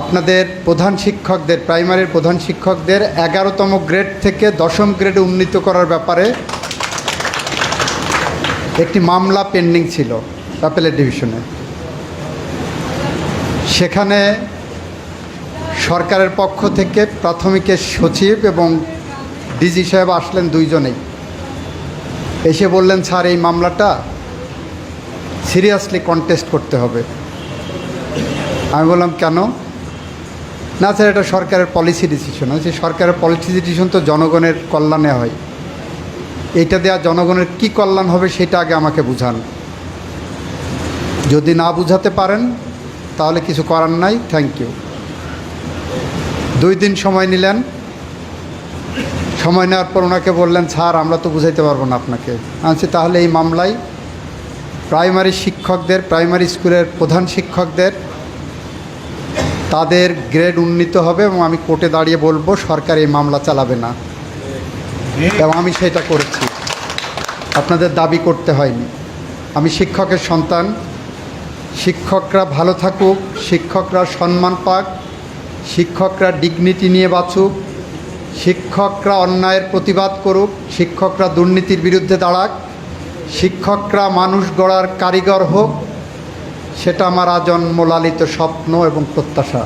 আপনাদের প্রধান শিক্ষকদের, প্রাইমারির প্রধান শিক্ষকদের এগারোতম গ্রেড থেকে দশম গ্রেডে উন্নীত করার ব্যাপারে একটি মামলা পেন্ডিং ছিল অ্যাপেলের ডিভিশনে। সেখানে সরকারের পক্ষ থেকে প্রাথমিকের সচিব এবং ডিজি সাহেব আসলেন দুইজনেই। এসে বললেন, স্যার, এই মামলাটা সিরিয়াসলি কন্টেস্ট করতে হবে। আমি বললাম, কেন? না স্যার, এটা সরকারের পলিসি ডিসিশন আছে সরকারের পলিসি ডিসিশন তো জনগণের কল্যাণে হয়। এইটা দেওয়া জনগণের কি কল্যাণ হবে সেটা আগে আমাকে বুঝান। যদি না বুঝাতে পারেন, তাহলে কিছু করার নাই। থ্যাংক ইউ দুই দিন সময় নিলেন। সময় নেওয়ার পর ওনাকে বললেন, স্যার, আমরা তো বুঝাইতে পারব না আপনাকে। আনছি তাহলে এই মামলায় প্রাইমারি শিক্ষকদের প্রাইমারি স্কুলের প্রধান শিক্ষকদের তাদের গ্রেড উন্নীত হবে এবং আমি কোর্টে দাঁড়িয়ে বলব, সরকার এই মামলা চালাবে না। এবং আমি সেটা করেছি। আপনাদের দাবি করতে হয়নি। আমি শিক্ষকের সন্তান। শিক্ষকরা ভালো থাকুক, শিক্ষকরা সম্মান পাক, শিক্ষকরা ডিগনিটি নিয়ে বাঁচুক, শিক্ষকরা অন্যায়ের প্রতিবাদ করুক, শিক্ষকরা দুর্নীতির বিরুদ্ধে দাঁড়াক, শিক্ষকরা মানুষ গড়ার কারিগর হোক সেটা আমার আজন্ম লালিত স্বপ্ন এবং প্রত্যাশা।